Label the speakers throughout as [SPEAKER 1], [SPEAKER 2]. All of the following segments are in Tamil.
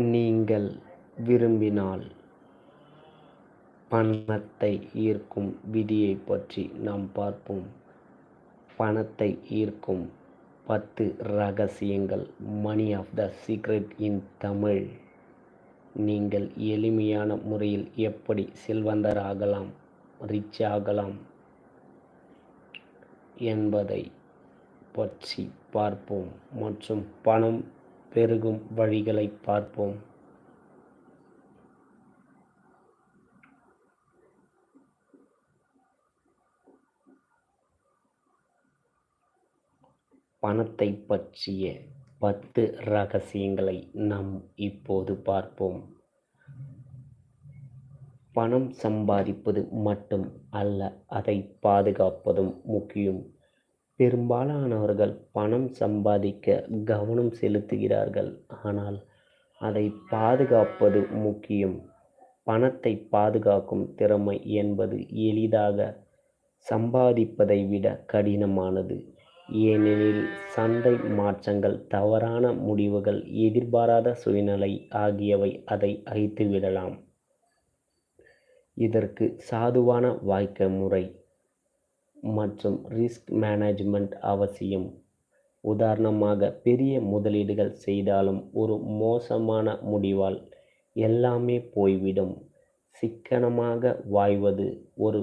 [SPEAKER 1] நீங்கள் விரும்பினால் பணத்தை ஈர்க்கும் விதியைப் பற்றி நாம் பார்ப்போம். பணத்தை ஈர்க்கும் பத்து ரகசியங்கள். Money of the secret in Tamil நீங்கள் எளிமையான முறையில் எப்படி செல்வந்தராகலாம் ரிச் ஆகலாம் என்பதை பற்றி பார்ப்போம். மற்றும் பணம் பெருகும் வழிகளை பார்ப்போம். பணத்தை பற்றிய பத்து ரகசியங்களை நாம் இப்போது பார்ப்போம். பணம் சம்பாதிப்பது மட்டும் அல்ல அதை பாதுகாப்பதும் முக்கியம். பெரும்பாலானவர்கள் பணம் சம்பாதிக்க கவனம் செலுத்துகிறார்கள். ஆனால் அதை பாதுகாப்பது முக்கியம். பணத்தை பாதுகாக்கும் திறமை என்பது எளிதாக சம்பாதிப்பதை விட கடினமானது. ஏனெனில் சந்தை மாற்றங்கள் தவறான முடிவுகள் எதிர்பாராத சூழ்நிலை ஆகியவை அதை அழித்துவிடலாம். இதற்கு சாதுவான வாய்க்க முறை. மற்றும் ரிஸ்க் மேனேஜ்மெண்ட் அவசியம். உதாரணமாக பெரிய முதலீடுகள் செய்தாலும் ஒரு மோசமான முடிவால் எல்லாமே போய்விடும். சிக்கனமாக வாய்வது ஒரு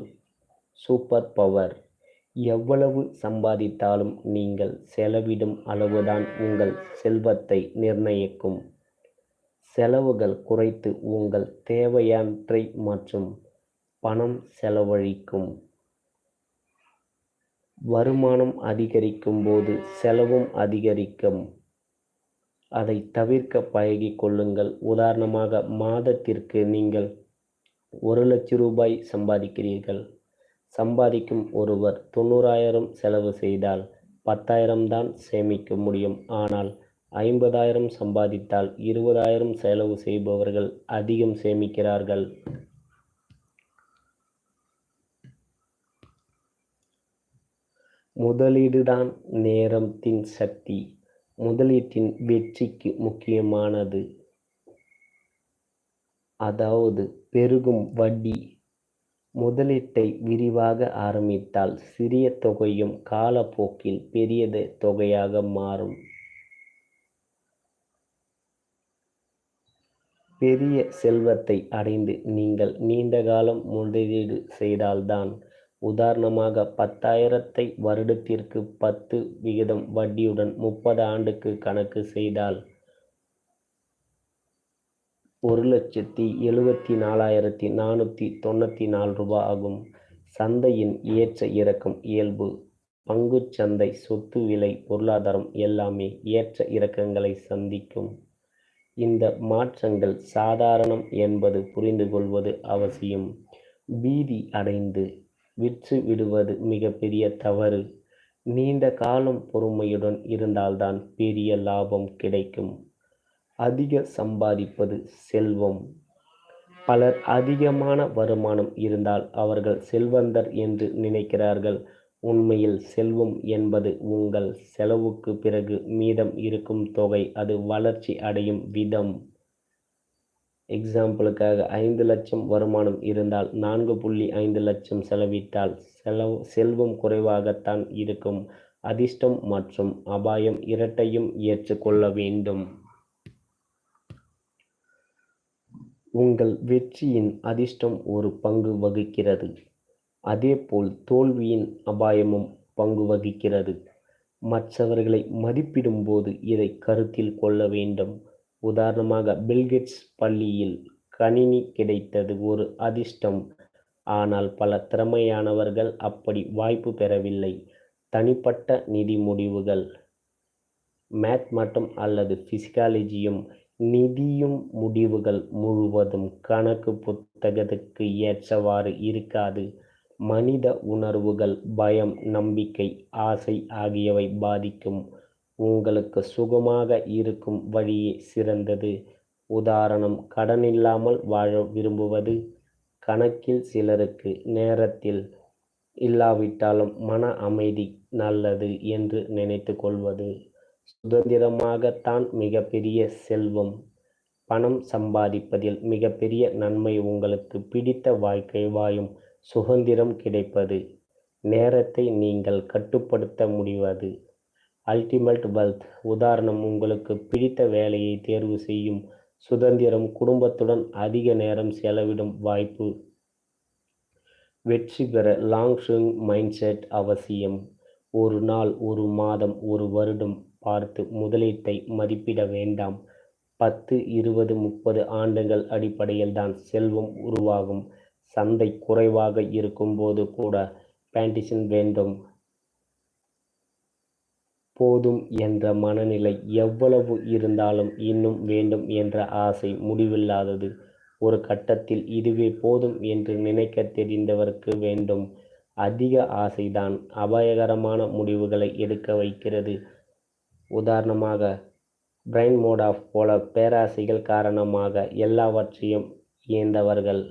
[SPEAKER 1] சூப்பர் பவர் எவ்வளவு சம்பாதித்தாலும் நீங்கள் செலவிடும் அளவுதான் உங்கள் செல்வத்தை நிர்ணயிக்கும். செலவுகள் குறைத்து உங்கள் தேவையற்றை மற்றும் பணம் செலவழிக்கும். வருமானம் அதிகரிக்கும் போது செலவும் அதிகரிக்கும். அதை தவிர்க்க பழகி கொள்ளுங்கள். உதாரணமாக மாதத்திற்கு நீங்கள் ஒரு லட்சம் ரூபாய் சம்பாதிக்கிறீர்கள். சம்பாதிக்கும் ஒருவர் தொண்ணூறாயிரம் செலவு செய்தால் பத்தாயிரம் தான் சேமிக்க முடியும். ஆனால் ஐம்பதாயிரம் சம்பாதித்தால் இருபதாயிரம் செலவு செய்பவர்கள் அதிகம் சேமிக்கிறார்கள். முதலீடுதான் நேரத்தின் சக்தி. முதலீட்டின் வெற்றிக்கு முக்கியமானது. அதாவது பெருகும் வட்டி. முதலீட்டை விரிவாக ஆரம்பித்தால் சிறிய தொகையும் காலப்போக்கில் பெரிய தொகையாக மாறும். பெரிய செல்வத்தை அடைந்து நீங்கள் நீண்ட காலம் முதலீடு செய்தால்தான் உதாரணமாக பத்தாயிரத்தை வருடத்திற்கு பத்து விகிதம் வட்டியுடன் முப்பது ஆண்டுக்கு கணக்கு செய்தால் ஒரு லட்சத்தி எழுபத்தி நாலாயிரத்தி நானூற்றி தொண்ணூற்றி நாலு ரூபாய் ஆகும். சந்தையின் ஏற்ற இறக்கம் இயல்பு பங்குச்சந்தை சொத்து விலை பொருளாதாரம் எல்லாமே ஏற்ற இறக்கங்களை சந்திக்கும். இந்த மாற்றங்கள் சாதாரணம் என்பது புரிந்து கொள்வது அவசியம். பீதி அடைந்து விற்று விடுவது மிகப்பெரிய தவறு. நீண்ட காலம் பொறுமையுடன் இருந்தால்தான் பெரிய லாபம் கிடைக்கும். அதிக சம்பாதிப்பது செல்வம். பலர் அதிகமான வருமானம் இருந்தால் அவர்கள் செல்வந்தர் என்று நினைக்கிறார்கள். உண்மையில் செல்வம் என்பது உங்கள் செலவுக்கு பிறகு மீதம் இருக்கும் தொகை. அது வளர்ச்சி அடையும் விதம். எக்ஸாம்பிளுக்காக ஐந்து லட்சம் வருமானம் இருந்தால் நான்கு புள்ளி ஐந்து லட்சம் செலவிட்டால் செலவு செல்வம் குறைவாகத்தான் இருக்கும். அதிர்ஷ்டம் மற்றும் அபாயம் இரட்டையும் ஏற்றுக்கொள்ள வேண்டும். உங்கள் வெற்றியின் அதிர்ஷ்டம் ஒரு பங்கு வகிக்கிறது. அதேபோல் தோல்வியின் அபாயமும் பங்கு வகிக்கிறது. மற்றவர்களை மதிப்பிடும்போது இதை கருத்தில் கொள்ள வேண்டும். உதாரணமாக பில்கெட்ஸ் பள்ளியில் கணினி கிடைத்தது ஒரு அதிர்ஷ்டம். ஆனால் பல திறமையானவர்கள் அப்படி வாய்ப்பு பெறவில்லை. தனிப்பட்ட நிதி முடிவுகள் மேத் மட்டும் அல்லது பிசிக்காலஜியும் நிதியும் முடிவுகள் முழுவதும் கணக்கு புத்தகத்துக்கு ஏற்றவாறு இருக்காது. மனித உணர்வுகள் பயம் நம்பிக்கை ஆசை ஆகியவை பாதிக்கும். உங்களுக்கு சுகமாக இருக்கும் வழியே சிறந்தது. உதாரணம் கடன் இல்லாமல் வாழ விரும்புவது. கணக்கில் சிலருக்கு நேரத்தில் இல்லாவிட்டாலும் மன அமைதி நல்லது என்று நினைத்து கொள்வது. சுதந்திரமாகத்தான் மிகப்பெரிய செல்வம். பணம் சம்பாதிப்பதில் மிகப்பெரிய நன்மை உங்களுக்கு பிடித்த வாழ்க்கை வாயும் சுதந்திரம் கிடைப்பது. நேரத்தை நீங்கள் கட்டுப்படுத்த முடிவது. அல்டிமேட் வெல்த் உதாரணம் உங்களுக்கு பிடித்த வேலையை தேர்வு செய்யும் சுதந்திரம் குடும்பத்துடன் அதிக நேரம் செலவிடும் வாய்ப்பு. வெற்றி பெற லாங் ஸ்விங் மைண்ட் செட் அவசியம். ஒரு நாள் ஒரு மாதம் ஒரு வருடம் பார்த்து முதலீட்டை மதிப்பிட வேண்டாம். பத்து இருபது முப்பது ஆண்டுகள் அடிப்படையில் தான் செல்வம் உருவாகும். சந்தை குறைவாக இருக்கும்போது கூட பேண்டிஷன் வேண்டும். போதும் என்ற மனநிலை எவ்வளவு இருந்தாலும் இன்னும் வேண்டும் என்ற ஆசை முடிவில்லாதது. ஒரு கட்டத்தில் இதுவே போதும் என்று நினைக்க தெரிந்தவருக்கு வேண்டும். அதிக ஆசைதான் அபாயகரமான முடிவுகளை எடுக்க வைக்கிறது. உதாரணமாக பிரைன் மோட் ஆஃப் போல பேராசைகள் காரணமாக எல்லாவற்றையும் இயந்தவர்கள்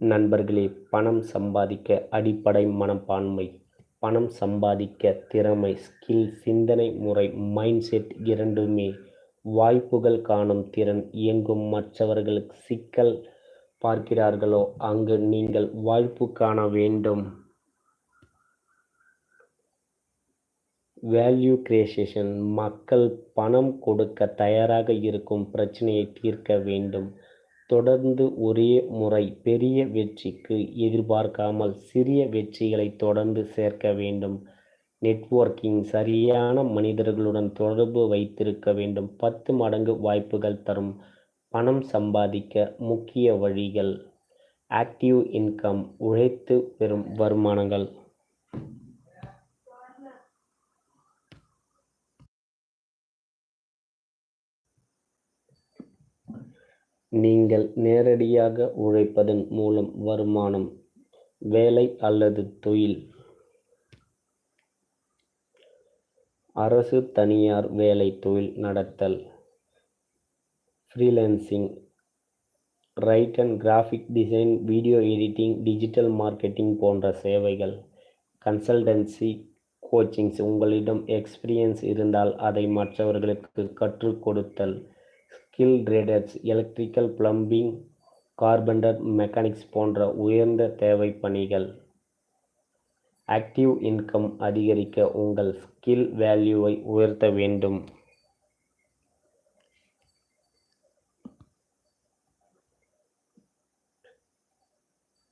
[SPEAKER 1] நண்பர்களே பணம் சம்பாதிக்க அடிப்படை மனப்பான்மை. பணம் சம்பாதிக்க திறமை ஸ்கில் சிந்தனை முறை மைண்ட் செட் இரண்டுமே வாய்ப்புகள் காணும் திறன். எங்கும் மற்றவர்களுக்கு சிக்கல் பார்க்கிறார்களோ அங்கு நீங்கள் வாய்ப்பு காண வேண்டும். வேல்யூ கிரியேஷன் மக்கள் பணம் கொடுக்க தயாராக இருக்கும் பிரச்சனையை தீர்க்க வேண்டும். தொடர்ந்து ஒரே முறை பெரிய வெற்றிக்கு எதிர்பார்க்காமல் சிறிய வெற்றிகளை தொடர்ந்து சேர்க்க வேண்டும். நெட்வொர்க்கிங் சரியான மனிதர்களுடன் தொடர்பு வைத்திருக்க வேண்டும். பத்து மடங்கு வாய்ப்புகள் தரும். பணம் சம்பாதிக்க முக்கிய வழிகள். ஆக்டிவ் இன்கம் உழைத்து பெறும் வருமானங்கள். நீங்கள் நேரடியாக உழைப்பதன் மூலம் வருமானம் வேலை அல்லது தொழில். அரசு தனியார் வேலை தொழில் நடத்தல். Freelancing right and graphic design video editing digital marketing போன்ற சேவைகள். கன்சல்டன்சி கோச்சிங்ஸ் உங்களிடம் எக்ஸ்பீரியன்ஸ் இருந்தால் அதை மற்றவர்களுக்கு கற்றுக் கொடுத்தல். Skill traders electrical plumbing carpenter mechanics போன்ற உயர்ந்த தேவை பணிகள். ஆக்டிவ் இன்கம் அதிகரிக்க உங்கள் ஸ்கில் வேல்யூவை உயர்த்த வேண்டும்.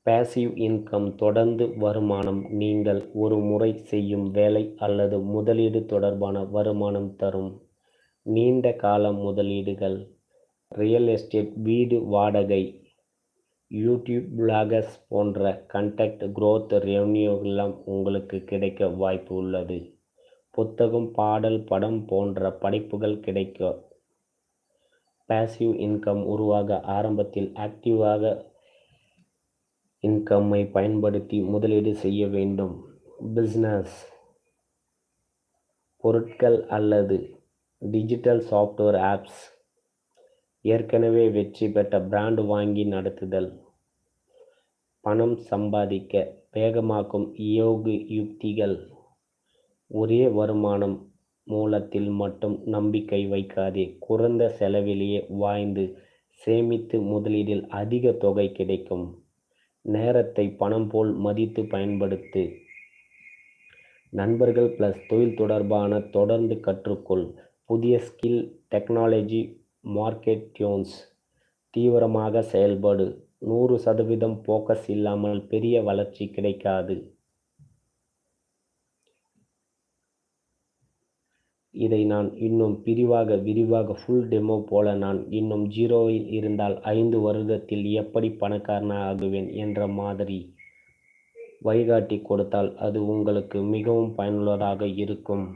[SPEAKER 1] பேசிவ் இன்கம் தொடர்ந்து வருமானம் நீங்கள் ஒரு முறை செய்யும் வேலை அல்லது முதலீடு தொடர்பான வருமானம் தரும். நீண்ட கால முதலீடுகள். ரியல் எஸ்டேட் வீடு வாடகை யூடியூப் பிளாகர்ஸ் போன்ற கண்டக்ட் க்ரோத் ரெவன்யூலாம் உங்களுக்கு கிடைக்க வாய்ப்பு உள்ளது. புத்தகம் பாடல் படம் போன்ற படைப்புகள் கிடைக்க பேசிவ் இன்கம் உருவாக ஆரம்பத்தில் ஆக்டிவாக இன்கம்மை பயன்படுத்தி முதலீடு செய்ய வேண்டும். பிஸ்னஸ் பொருட்கள் அல்லது டிஜிட்டல் சாஃப்ட்வேர் ஆப்ஸ் ஏற்கனவே வெற்றி பெற்ற பிராண்ட் வாங்கி நடத்துதல். பணம் சம்பாதிக்க வேகமாக்கும் யோகு யுக்திகள். ஒரே வருமானம் மூலத்தில் மட்டும் நம்பிக்கை வைக்காதே குறைந்த செலவிலேயே வாய்ந்து சேமித்து முதலீடில் அதிக தொகை கிடைக்கும். நேரத்தை பணம் போல் மதித்து பயன்படுத்து. நண்பர்கள் ப்ளஸ் தொழில் தொடர்பான தொடர்ந்து கற்றுக்கொள். புதிய ஸ்கில் டெக்னாலஜி மார்க்கெட் டியூன்ஸ் தீவிரமாக செயல்படு. நூறு சதவீதம் ஃபோக்கஸ் இல்லாமல் பெரிய வளர்ச்சி கிடைக்காது. இதை நான் இன்னும் பிரிவாக விரிவாக ஃபுல் டெமோ போல நான் இன்னும் ஜீரோவில் இருந்தால் ஐந்து வருடத்தில் எப்படி பணக்காரனாக ஆகுவேன் என்ற மாதிரி வழிகாட்டி கொடுத்தால் அது உங்களுக்கு மிகவும் பயனுள்ளதாக இருக்கும்.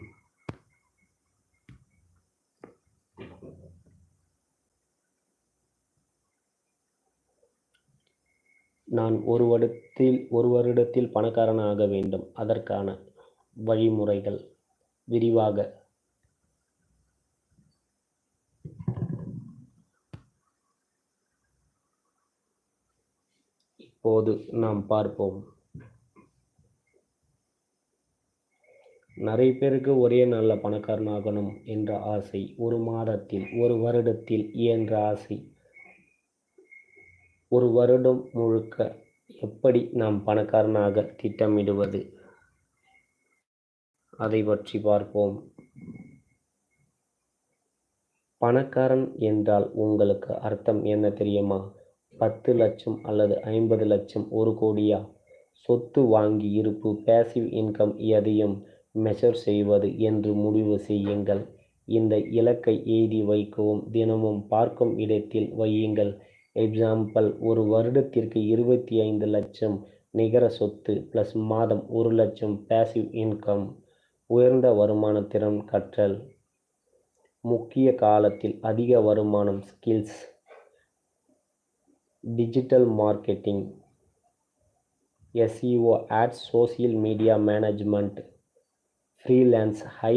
[SPEAKER 1] நான் ஒரு வருடத்தில் ஒரு வருடத்தில் பணக்காரன் ஆக வேண்டும். அதற்கான வழிமுறைகள் விரிவாக. இப்போது நாம் பார்ப்போம். நிறைய பேருக்கு ஒரே நாளில் பணக்காரன் ஆகணும் என்ற ஆசை ஒரு மாதத்தில் ஒரு வருடத்தில் என்ற ஆசை. ஒரு வருடம் முழுக்க எப்படி நாம் பணக்காரனாக திட்டமிடுவது? அதை பற்றி பார்ப்போம். பணக்காரன் என்றால் உங்களுக்கு அர்த்தம் என்ன தெரியுமா? பத்து லட்சம் அல்லது ஐம்பது லட்சம் ஒரு கோடியா? சொத்து வாங்கி இருப்பு பேசிவ் இன்கம் எதையும் மெஷர் செய்வது என்று முடிவு செய்யுங்கள். இந்த இலக்கை எழுதி வைக்கவும் தினமும் பார்க்கும் இடத்தில் வையுங்கள். எக்ஸாம்பிள் ஒரு வருடத்திற்கு இருபத்தி ஐந்து லட்சம் நிகர சொத்து ப்ளஸ் மாதம் ஒரு லட்சம் பேசிவ் இன்கம் உயர்ந்த வருமான திறன் கற்றல் முக்கிய காலத்தில் அதிக வருமானம் skills digital marketing SEO ads social media management freelance high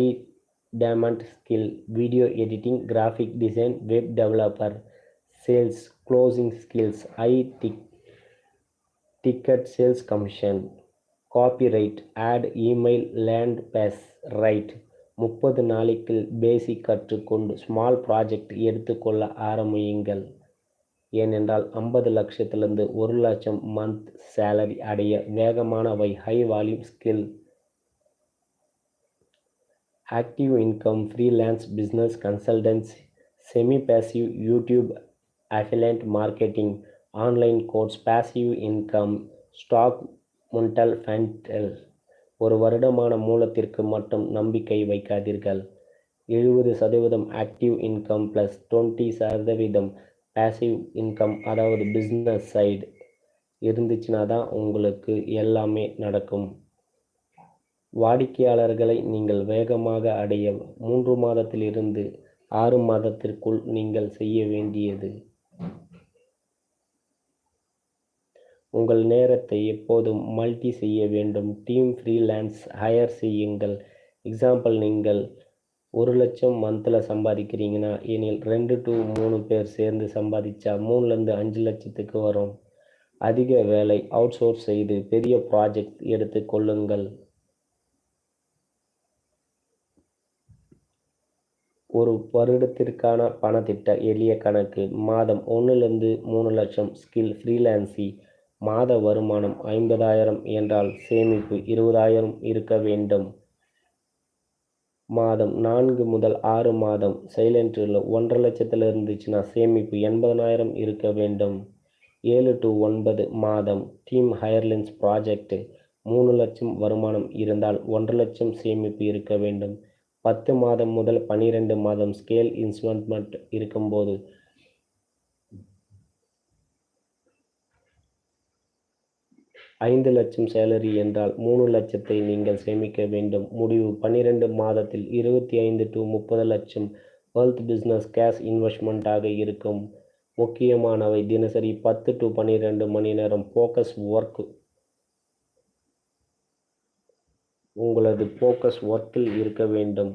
[SPEAKER 1] demand skill video editing graphic design web developer sales closing skills I tick ticket sales commission copyright ad email land base write முப்பது நாளைக்கு பேசிக் கற்றுக்கொண்டு ஸ்மால் ப்ராஜெக்ட் எடுத்துக்கொள்ள ஆரம்பியுங்கள். ஏனென்றால் ஐம்பது லட்சத்திலிருந்து ஒரு லட்சம் மந்த் சேலரி அடைய வேகமானவை high volume skill active income freelance business consultants semi passive YouTube affiliate marketing online course passive income stock mutual fund ஒரு வருடமான மூலத்திற்கு மட்டும் நம்பிக்கை வைக்காதீர்கள். எழுபது சதவீதம் ஆக்டிவ் இன்கம் ப்ளஸ் டுவெண்ட்டி சதவீதம் பேசிவ் இன்கம் அதாவது பிஸ்னஸ் சைடு இருந்துச்சுன்னா தான் உங்களுக்கு எல்லாமே நடக்கும். வாடிக்கையாளர்களை நீங்கள் வேகமாக அடைய மூன்று மாதத்திலிருந்து ஆறு மாதத்திற்குள் நீங்கள் செய்ய வேண்டியது. உங்கள் நேரத்தை எப்போதும் மல்டி செய்ய வேண்டும். டீம் ஃப்ரீலான்ஸ் ஹையர் செய்யுங்கள். எக்ஸாம்பிள் நீங்கள் ஒரு லட்சம் மந்தில் சம்பாதிக்கிறீங்கன்னா எனில் ரெண்டு டு மூணு பேர் சேர்ந்து சம்பாதிச்சா மூணுலேருந்து அஞ்சு லட்சத்துக்கு வரும். அதிக வேலை அவுட் சோர்ஸ் செய்து பெரிய ப்ராஜெக்ட் எடுத்து கொள்ளுங்கள். ஒரு வருடத்திற்கான பணத்திட்ட எளிய கணக்கு. மாதம் ஒன்றுலேருந்து மூணு லட்சம் ஸ்கில் ஃப்ரீலான்சி மாத வருமானம் ஐம்பதாயிரம் என்றால் சேமிப்பு இருபதாயிரம் இருக்க வேண்டும். மாதம் நான்கு முதல் ஆறு மாதம் சைலண்டில் ஒன்றரை லட்சத்தில் இருந்துச்சுன்னா சேமிப்பு எண்பதனாயிரம் இருக்க வேண்டும். ஏழு டு ஒன்பது மாதம் டீம் ஹையர்லென்ஸ் ப்ராஜெக்ட் மூணு லட்சம் வருமானம் இருந்தால் ஒன்றரை லட்சம் சேமிப்பு இருக்க வேண்டும். பத்து மாதம் முதல் பன்னிரெண்டு மாதம் ஸ்கேல் இன்வெஸ்ட்மெண்ட் இருக்கும்போது ஐந்து லட்சம் சேலரி என்றால் மூணு லட்சத்தை நீங்கள் சேமிக்க வேண்டும். முடிவு பன்னிரெண்டு மாதத்தில் இருபத்தி ஐந்து டு முப்பது லட்சம் வெல்த் பிஸ்னஸ் கேஷ் இன்வெஸ்ட்மெண்ட்டாக இருக்கும். முக்கியமானவை தினசரி பத்து டு பன்னிரெண்டு மணி நேரம் ஃபோக்கஸ் ஒர்க் உங்களது ஃபோக்கஸ் ஒர்க்கில் இருக்க வேண்டும்.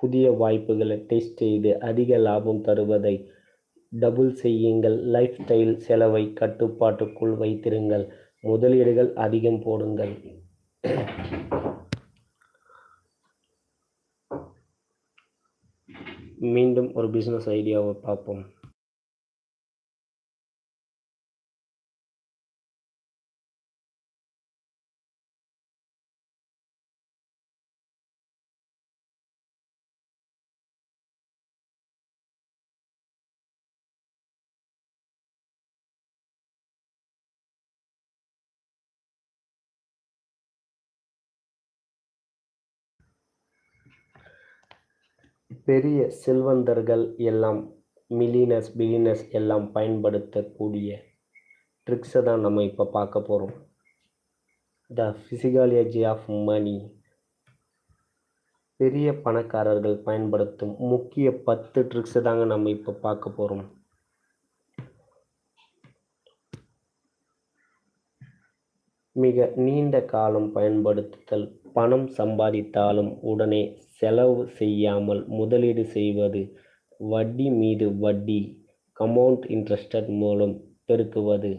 [SPEAKER 1] புதிய வாய்ப்புகளை டெஸ்ட் செய்து அதிக லாபம் தருவதை டபுள் செய்யுங்கள். லைஃப் ஸ்டைல் செலவை கட்டுப்பாட்டுக்குள் வைத்திருங்கள். முதலீடுகள் அதிகம் போடுங்கள். மீண்டும் ஒரு பிஸ்னஸ் ஐடியாவை பார்ப்போம். பெரிய செல்வந்தர்கள் எல்லாம் மில்லியனர்ஸ் பிலினஸ் எல்லாம் பயன்படுத்தக்கூடிய ட்ரிக்ஸை தான் நம்ம இப்போ பார்க்க போகிறோம் த ஃபிசிகாலஜி ஆஃப் மணி பெரிய பணக்காரர்கள் பயன்படுத்தும் முக்கிய பத்து ட்ரிக்ஸை தாங்க நம்ம இப்போ பார்க்க போகிறோம் மிக நீண்ட காலம் பயன்படுத்துதல் பணம் சம்பாதித்தாலும் உடனே செலவு செய்யாமல் முதலீடு செய்வது வட்டி மீது வட்டி கம்பவுண்ட் இன்ட்ரெஸ்டட் மூலம் பெருக்குவது.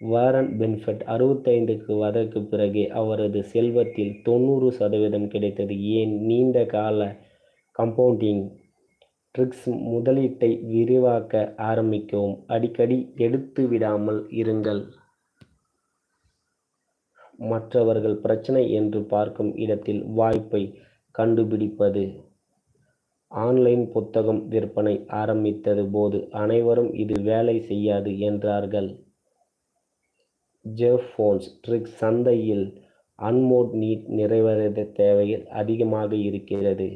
[SPEAKER 1] வாரன் பென்ஃபெட் அறுபத்தைந்துக்கு வதற்கு பிறகே அவரது செல்வத்தில் தொண்ணூறு சதவீதம் கிடைத்தது. ஏன்? நீண்ட கால கம்பவுண்டிங் ட்ரிக்ஸ் முதலீட்டை விரிவாக்க ஆரம்பிக்கவும். அடிக்கடி எடுத்து விடாமல் இருங்கள். மற்றவர்கள் பிரச்சனை என்று பார்க்கும் இடத்தில் வாய்ப்பை கண்டுபிடிப்பது. ஆன்லைன் புத்தகம் விற்பனை ஆரம்பித்தது போது அனைவரும் இது வேலை செய்யாது என்றார்கள். ஜெஃபோன்ஸ் ட்ரிக் சந்தையில் அன்மோட் நீட் நிறைவேற தேவையில் அதிகமாக இருக்கிறது.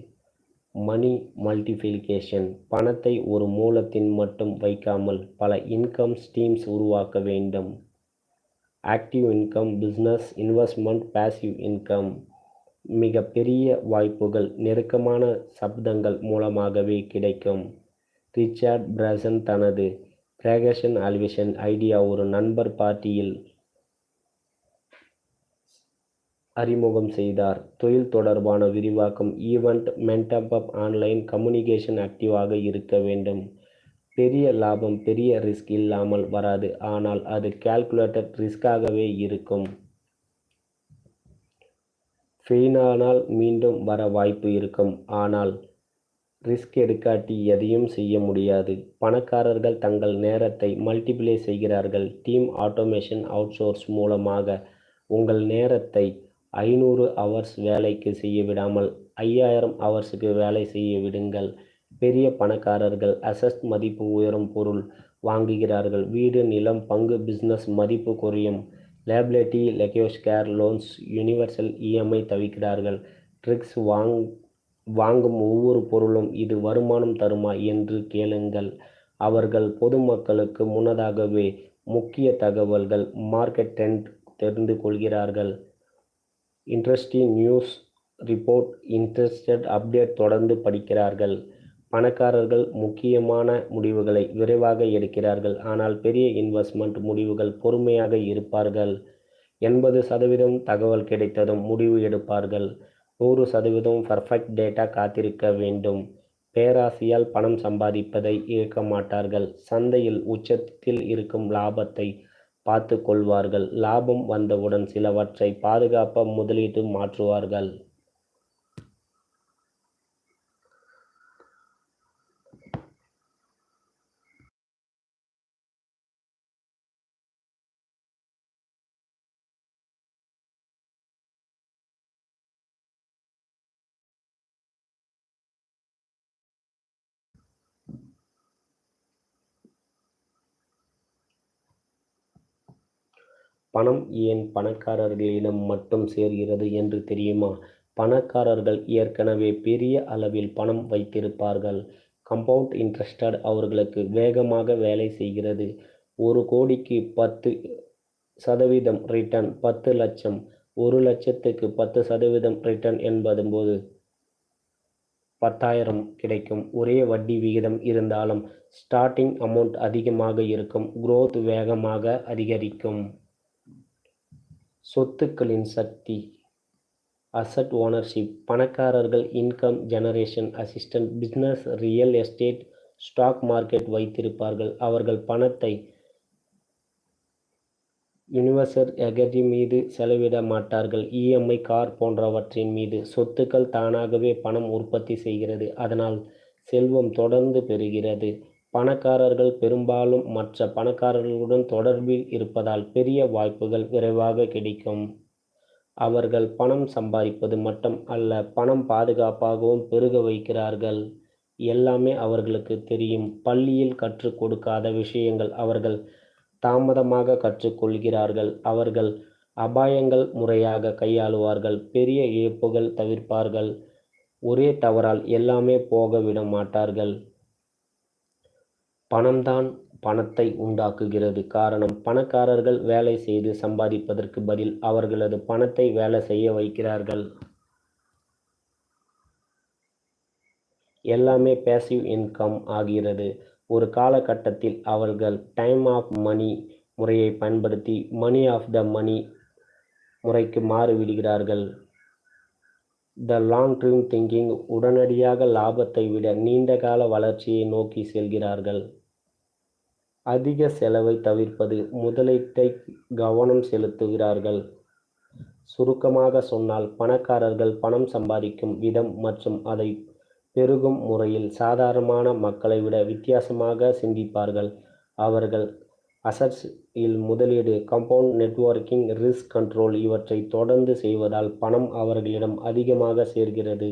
[SPEAKER 1] மணி மல்டிபிளிகேஷன் பணத்தை ஒரு மூலத்தின் மட்டும் வைக்காமல் பல இன்கம் ஸ்ட்ரீம்ஸ் உருவாக்க வேண்டும். Active income business investment passive income மிக பெரிய வாய்ப்புகள் நெருக்கமான சப்தங்கள் மூலமாகவே கிடைக்கும். ரிச்சர்ட் பிரசன் தனது கிரேகேஷன் அல்விஷன் ஐடியா ஒரு நண்பர் பார்ட்டியில் அறிமுகம் செய்தார். தொழில் தொடர்பான விரிவாக்கம் ஈவெண்ட் மென்டப் ஆன்லைன் கம்யூனிகேஷன் ஆக்டிவாக இருக்க வேண்டும். பெரிய லாபம் பெரிய ரிஸ்க் இல்லாமல் வராது. ஆனால் அது கால்குலேட்டட் ரிஸ்காகவே இருக்கும். ஃபெயினானால் மீண்டும் வர வாய்ப்பு இருக்கும். ஆனால் ரிஸ்க் எடுக்காட்டி எதையும் செய்ய முடியாது. பணக்காரர்கள் தங்கள் நேரத்தை மல்டிப்ளை செய்கிறார்கள். டீம் ஆட்டோமேஷன் அவுட்சோர்ஸ் மூலமாக உங்கள் நேரத்தை ஐநூறு ஹவர்ஸ் வேலைக்கு செய்ய விடாமல் ஐயாயிரம் ஹவர்ஸுக்கு வேலை செய்ய விடுங்கள். பெரிய பணக்காரர்கள் அசஸ்ட் மதிப்பு உயரும் பொருள் வாங்குகிறார்கள். வீடு நிலம் பங்கு பிஸ்னஸ் மதிப்பு குறையும். லேபிலிட்டி லெக்யோஸ் கேர் லோன்ஸ் யூனிவர்சல் இஎம்ஐ தவிக்கிறார்கள். ட்ரிக்ஸ் வாங் வாங்கும் ஒவ்வொரு பொருளும் இது வருமானம் தருமா என்று கேளுங்கள். அவர்கள் பொதுமக்களுக்கு முன்னதாகவே முக்கிய தகவல்கள் மார்க்கெட் ட்ரெண்ட் தெரிந்து கொள்கிறார்கள். Interesting news report interested update தொடர்ந்து படிக்கிறார்கள். பணக்காரர்கள் முக்கியமான முடிவுகளை விரைவாக எடுக்கிறார்கள். ஆனால் பெரிய இன்வெஸ்ட்மெண்ட் முடிவுகள் பொறுமையாக இருப்பார்கள். எண்பது சதவீதம் தகவல் கிடைத்ததும் முடிவு எடுப்பார்கள். நூறு சதவீதம் பர்ஃபெக்ட் டேட்டா காத்திருக்க வேண்டும். பேராசியால் பணம் சம்பாதிப்பதை இழக்க மாட்டார்கள். சந்தையில் உச்சத்தில் இருக்கும் லாபத்தை பார்த்து கொள்வார்கள். லாபம் வந்தவுடன் சிலவற்றை பாதுகாப்ப முதலீட்டு மாற்றுவார்கள். பணம் ஏன் பணக்காரர்களிடம் மட்டும் சேர்கிறது என்று தெரியுமா? பணக்காரர்கள் ஏற்கனவே பெரிய அளவில் பணம் வைத்திருப்பார்கள். கம்பவுண்ட் இன்ட்ரெஸ்டட் அவர்களுக்கு வேகமாக வேலை செய்கிறது. ஒரு கோடிக்கு பத்து சதவீதம் ரிட்டர்ன் பத்து லட்சம். ஒரு லட்சத்துக்கு பத்து சதவீதம் ரிட்டர்ன் என்பது போது பத்தாயிரம் கிடைக்கும். ஒரே வட்டி விகிதம் இருந்தாலும் ஸ்டார்டிங் அமௌண்ட் அதிகமாக இருக்கும். குரோத் வேகமாக அதிகரிக்கும். சொத்துக்களின் சக்தி. அசட் ஓனர்ஷிப் பணக்காரர்கள் income generation assistant business real estate stock market வைத்திருப்பார்கள். அவர்கள் பணத்தை யுனிவர்சல் எகர்ஜி மீது செலவிட மாட்டார்கள். இஎம்ஐ கார் போன்றவற்றின் மீது சொத்துக்கள் தானாகவே பணம் உற்பத்தி செய்கிறது. அதனால் செல்வம் தொடர்ந்து பெறுகிறது. பணக்காரர்கள் பெரும்பாலும் மற்ற பணக்காரர்களுடன் தொடர்பில் இருப்பதால் பெரிய வாய்ப்புகள் விரைவாக கிடைக்கும். அவர்கள் பணம் சம்பாதிப்பது மட்டும் அல்ல பணம் பாதுகாப்பாகவும் பெருக வைக்கிறார்கள். எல்லாமே அவர்களுக்கு தெரியும். பள்ளியில் கற்றுக் கொடுக்காத விஷயங்கள் அவர்கள் தாமதமாக கற்றுக்கொள்கிறார்கள் அவர்கள் அபாயங்கள் முறையாக கையாளுவார்கள். பெரிய இழப்புகள் தவிர்ப்பார்கள். ஒரே தவறால் எல்லாமே போக விட மாட்டார்கள். பணம்தான் பணத்தை உண்டாக்குகிறது. காரணம் பணக்காரர்கள் வேலை செய்து சம்பாதிப்பதற்கு பதில் அவர்களது பணத்தை வேலை செய்ய வைக்கிறார்கள். எல்லாமே பேசிவ் இன்கம் ஆகிறது. ஒரு காலகட்டத்தில் அவர்கள் டைம் ஆஃப் மணி முறையை பயன்படுத்தி மணி ஆஃப் த மணி முறைக்கு மாறிவிடுகிறார்கள். த லாங் டெர்ம் திங்கிங் உடனடியாக லாபத்தை விட நீண்ட கால வளர்ச்சியை நோக்கி செல்கிறார்கள். அதிக செலவை தவிர்ப்பது முதலீட்டை கவனம் செலுத்துகிறார்கள். சுருக்கமாக சொன்னால் பணக்காரர்கள் பணம் சம்பாதிக்கும் விதம் மற்றும் அதை பெருகும் முறையில் சாதாரணமான மக்களை விட வித்தியாசமாக சிந்திப்பார்கள். அவர்கள் அசட்ஸ் இல் முதலீடு கம்பவுண்ட் நெட்வொர்க்கிங் ரிஸ்க் கண்ட்ரோல் இவற்றை தொடர்ந்து செய்வதால் பணம் அவர்களிடம் அதிகமாக சேர்கிறது.